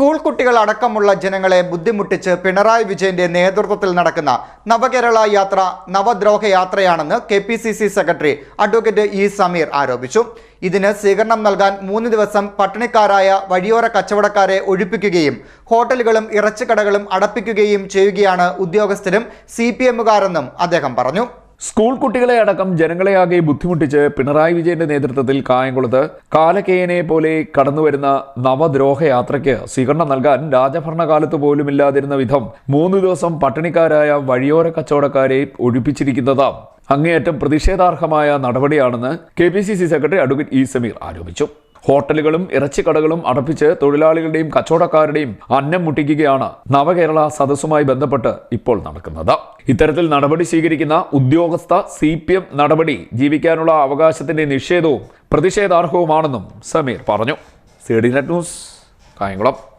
School കുട്ടികൾ അടക്കമുള്ള ജനങ്ങളെ ബുദ്ധിമുട്ടിച്ച് പിണറായി വിജയന്റെ നേതൃത്വത്തിൽ നടക്കുന്ന നവകേരള യാത്ര നവദ്രോഹ യാത്രയാണെന്ന് K P C C secretary advocate E Sameer ആരോപിച്ചു. ഇതിന് സ്വീകരണം നൽകാൻ മൂന്ന് ദിവസം പട്ടിണിക്കാരായ വഴിയോര കച്ചവടക്കാരെ ഒഴിപ്പിക്കുകയും ഹോട്ടലുകളും ഇറച്ചിക്കടകളും അടപ്പിക്കുകയും ചെയ്യുകയാണ് ഉദ്യോഗസ്ഥരും സി പി എമ്മുകാരെന്നും അദ്ദേഹം പറഞ്ഞു. സ്കൂൾ കുട്ടികളെ അടക്കം ജനങ്ങളെ ആകെ ബുദ്ധിമുട്ടിച്ച് പിണറായി വിജയന്റെ നേതൃത്വത്തിൽ കായംകുളത്ത് കാലക്കേയനെ പോലെ കടന്നുവരുന്ന നവദ്രോഹയാത്രയ്ക്ക് സ്വീകരണം നൽകാൻ രാജഭരണകാലത്ത് പോലുമില്ലാതിരുന്ന വിധം മൂന്ന് ദിവസം പട്ടിണിക്കാരായ വഴിയോര കച്ചവടക്കാരെ ഒഴിപ്പിച്ചിരിക്കുന്നത് അങ്ങേയറ്റം പ്രതിഷേധാർഹമായ നടപടിയാണെന്ന് K secretary advocate E Sameer ആരോപിച്ചു. ഹോട്ടലുകളും ഇറച്ചിക്കടകളും അടപ്പിച്ച് തൊഴിലാളികളുടെയും കച്ചവടക്കാരുടെയും അന്നം മുട്ടിക്കുകയാണ് നവകേരള സദസ്സുമായി ബന്ധപ്പെട്ട് ഇപ്പോൾ നടക്കുന്നത്. ഇത്തരത്തിൽ നടപടി സ്വീകരിക്കുന്ന ഉദ്യോഗസ്ഥ സി പി എം നടപടി ജീവിക്കാനുള്ള അവകാശത്തിന്റെ നിഷേധവും പ്രതിഷേധാർഹവുമാണെന്നും സമീർ പറഞ്ഞു. C D net news Kayamkulam.